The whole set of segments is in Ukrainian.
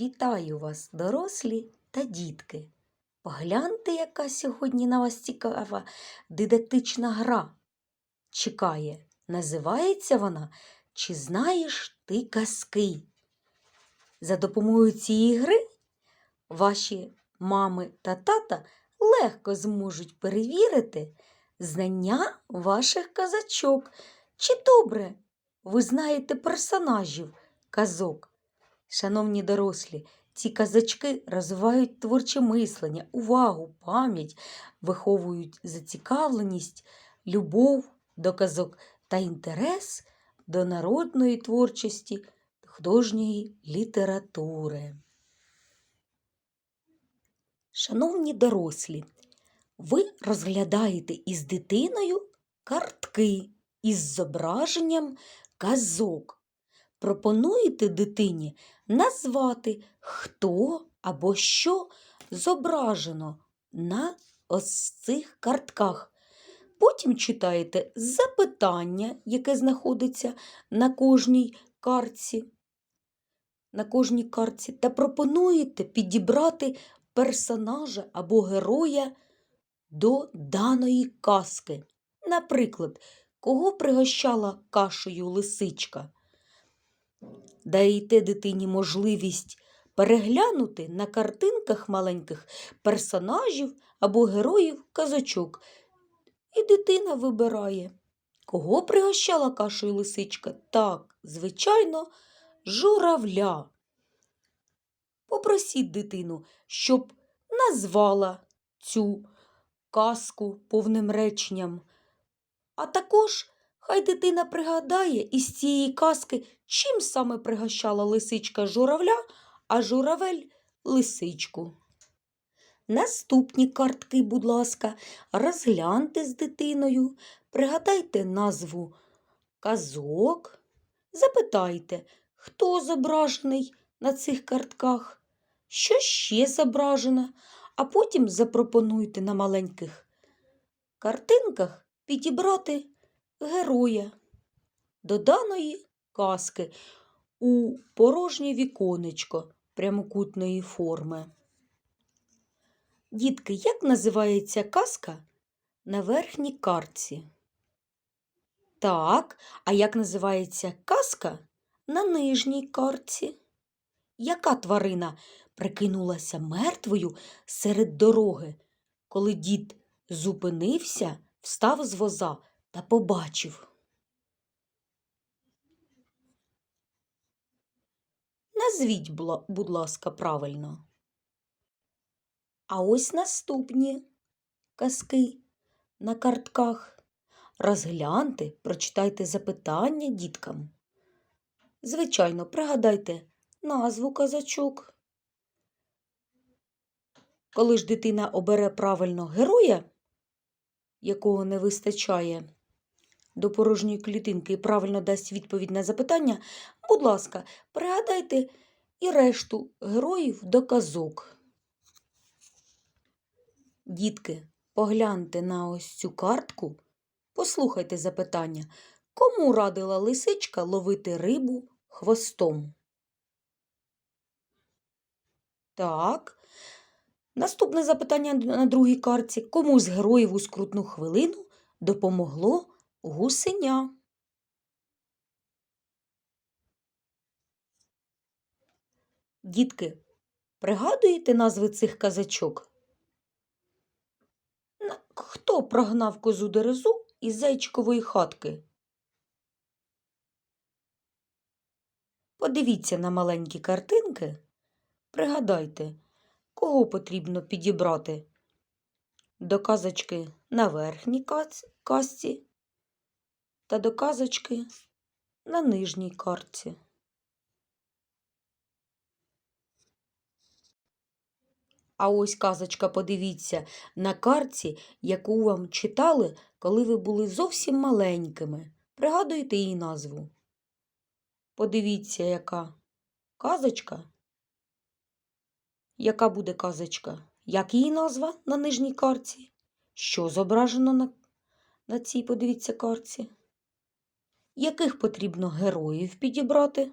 Вітаю вас, дорослі та дітки. Погляньте, яка сьогодні на вас цікава дидактична гра чекає. Називається вона Чи знаєш ти казки? За допомогою цієї гри ваші мами та тата легко зможуть перевірити знання ваших казачок. Чи добре ви знаєте персонажів казок? Шановні дорослі, ці казачки розвивають творче мислення, увагу, пам'ять, виховують зацікавленість, любов до казок та інтерес до народної творчості, художньої літератури. Шановні дорослі, ви розглядаєте із дитиною картки із зображенням казок. Пропонуєте дитині назвати, хто або що зображено на ось цих картках. Потім читаєте запитання, яке знаходиться на кожній картці, на кожній картці, та пропонуєте підібрати персонажа або героя до даної казки. Наприклад, кого пригощала кашею лисичка? Даєте дитині можливість переглянути на картинках маленьких персонажів або героїв казочок. І дитина вибирає, кого пригощала кашею лисичка? Так, звичайно, журавля. Попросіть дитину, щоб назвала цю казку повним реченням. А також хай дитина пригадає із цієї казки, чим саме пригощала лисичка журавля, а журавель лисичку. Наступні картки, будь ласка, розгляньте з дитиною, пригадайте назву казок, запитайте, хто зображений на цих картках, що ще зображено, а потім запропонуйте на маленьких картинках підібрати героя до даної казки у порожнє віконечко прямокутної форми. Дітки, як називається казка на верхній картці? Так, а як називається казка на нижній картці? Яка тварина прикинулася мертвою серед дороги, коли дід зупинився, встав з воза та побачив? Назвіть, будь ласка, правильно. А ось наступні казки на картках. Розгляньте, прочитайте запитання діткам. Звичайно, пригадайте назву казачок. Коли ж дитина обере правильно героя, якого не вистачає до порожньої клітинки і правильно дасть відповідь на запитання, будь ласка, пригадайте і решту героїв до казок. Дітки, погляньте на ось цю картку, послухайте запитання. Кому радила лисичка ловити рибу хвостом? Так. Наступне запитання на другій картці. Кому з героїв у скрутну хвилину допомогло гусеня? Дітки, пригадуєте назви цих казачок? Хто прогнав козу дерезу із зайчикової хатки? Подивіться на маленькі картинки, пригадайте, кого потрібно підібрати до казочки на верхній казці та до казочки на нижній картці. А ось казочка, подивіться, на картці, яку вам читали, коли ви були зовсім маленькими. Пригадуєте її назву? Подивіться, яка казочка. Яка буде казочка? Як її назва на нижній картці? Що зображено на, на цій, подивіться, картці? Яких потрібно героїв підібрати?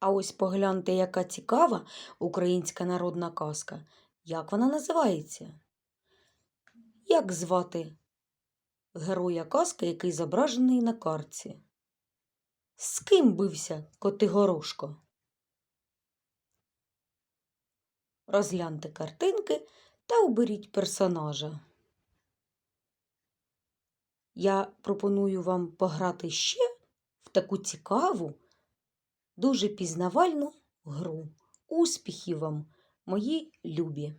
А ось погляньте, яка цікава українська народна казка. Як вона називається? Як звати героя казки, який зображений на картці? З ким бився Котигорошко? Розгляньте картинки та оберіть персонажа. Я пропоную вам пограти ще в таку цікаву, дуже пізнавальну гру. Успіхів вам, мої любі!